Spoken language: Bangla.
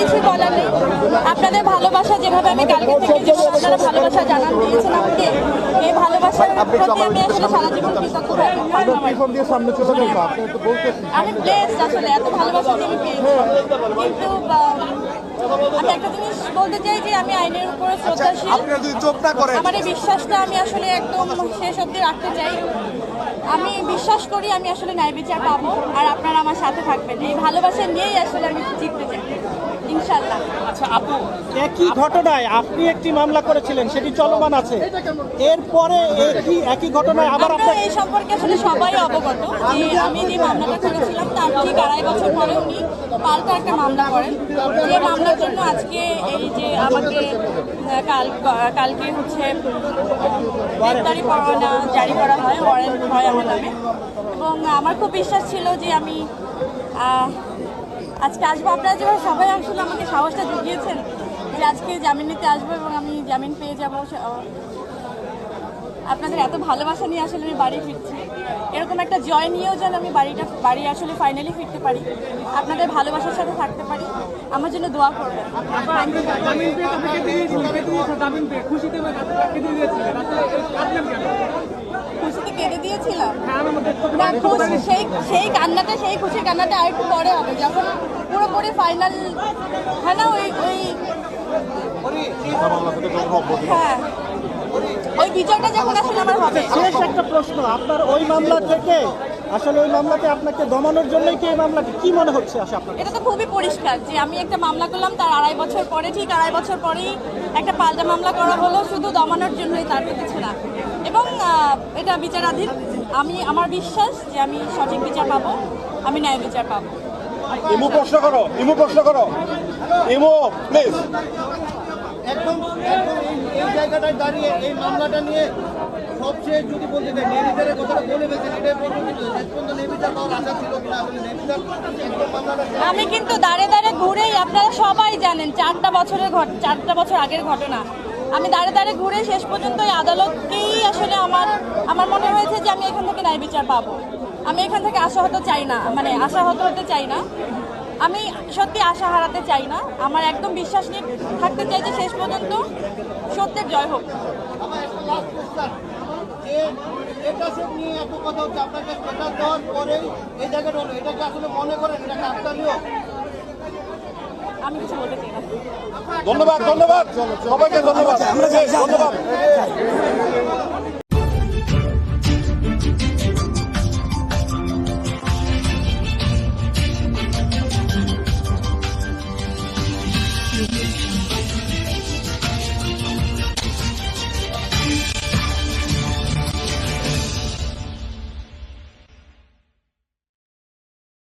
কিছুই বলার নেই। আপনাদের ভালোবাসা যেভাবে আমি কালকে থেকে যেভাবে আপনারা ভালোবাসা জানান দিয়েছেন আমাকে এই ভালোবাসার প্রতি আমি আসলে সারা জীবন কৃতজ্ঞ। থাকব চলে আমি প্লেস আসলে এত ভালোবাসা দিয়ে আমি পেয়েছি। কিন্তু আমি একটা জিনিস বলতে চাই যে আমি আইনের উপরে শ্রদ্ধাশীল। আপনি যদি চোখ না করেন। আমার এই বিশ্বাসটা আমি আসলে একদম শেষ অবধি রাখতে চাই। আমি বিশ্বাস করি আমি আসলে ন্যায় বিচার পাবো আর আপনারা আমার সাথে থাকবেন। এই ভালোবাসা নিয়েই আসলে আমি জিততে চাই ইনশাল্লাহ আচ্ছা আপু একই ঘটনায় আপনি একটি মামলা করেছিলেন সেটি চলমান আছে। এরপরে একই একই ঘটনায় আবার আপনার এই সম্পর্কে আসলে সবাই অবগত যে আমি যে মামলাটা করেছিলাম তার ঠিক আড়াই বছর পরে উনি পাল্টা একটা মামলা করেন। যে মামলার জন্য আজকে এই যে আমাকে কাল, কালকে হচ্ছে গ্রেপ্তারি পরোয়ানা জারি করা হয় ওয়ারেন্ট হয় আমার নামে। এবং আমার খুব বিশ্বাস ছিল যে আমি আজকে আসব। আপনারা যেভাবে সবাই আসলে আমাকে সাহসটা জুগিয়েছেন যে আজকে জামিন নিতে আসব এবং আমি জামিন পেয়ে যাব আপনাদের এত ভালোবাসা নিয়ে আসলে আমি বাড়ি ফিরছি। এরকম একটা জয় নিয়েও যেন আমি বাড়িটা, বাড়ি আসলে ফাইনালি ফিরতে পারি। আপনাদের ভালোবাসার সাথে থাকতে পারি। আমার জন্য দোয়া করবেন। খুশিতে কেঁদে দিয়েছিলাম। না সেই সেই কান্নাটা, সেই খুশির কান্নাটা আর একটু পরে হবে। যখন পুরোপুরি ফাইনাল হয় না, ওই ওই হ্যাঁ। ওই বিজয়টা যখন আসলে আমার হবে। শেষ একটা প্রশ্ন। আপনার ওই মামলা থেকে আসলে ওই মামলাতে আপনাকে দমানোর জন্যই কি এই মামলাটি কি মনে হচ্ছে আসলে আপনার এটা তো খুবই পরিষ্কার যে আমি একটা মামলা করলাম তার আড়াই বছর পরে ঠিক আড়াই বছর পরেই একটা পাল্টা মামলা করা হলো শুধু দমানোর জন্যই তার তো কিছু না এবং এটা বিচারাধীন। আমি আমার বিশ্বাস যে আমি সঠিক বিচার পাবো আমি ন্যায় বিচার পাবো। ইমু প্রশ্ন করো ইমু প্রশ্ন করো। ইমু প্লিজ একদম একদম এই- জায়গাটায় দাঁড়িয়ে, এই মামলাটা নিয়ে সবচেয়ে যদি বলতে চাই নেভিচারের কথাটা বলে ফেলছেন এটাই শেষ পর্যন্ত নেভিচার পাওয়ার আশা ছিল কিনা, আসলে একদম আমি কিন্তু দাঁড়ে দাঁড়ে ঘুরেই, আপনারা সবাই জানেন, চারটা বছরের ঘট, চারটা বছর আগের ঘটনা। আমি দাঁড়ে দাঁড়ে ঘুরে শেষ পর্যন্ত এই আদালতকেই আসলে আমার আমার মনে হয়েছে যে আমি এখান থেকে ন্যায় বিচার পাবো। আমি এখান থেকে আশাহত চাই না মানে আশাহত হতে চাই না। আমি সত্যি আশা হারাতে চাই না। আমার একদম বিশ্বাস নিয়ে থাকতে চাই যে শেষ পর্যন্ত সত্যের জয় হোক। যে স্টেটাসের নিয়ে এত কথা হচ্ছে আপনাকে স্টেটাস দেওয়ার পরেই এই জায়গাটা হলো। এটাকে আসলে মনে করেন? এটা কাকতালীয় আমি কিছু বলতে চাই না। ধন্যবাদ ধন্যবাদ। সবাইকে ধন্যবাদ। ধন্যবাদ।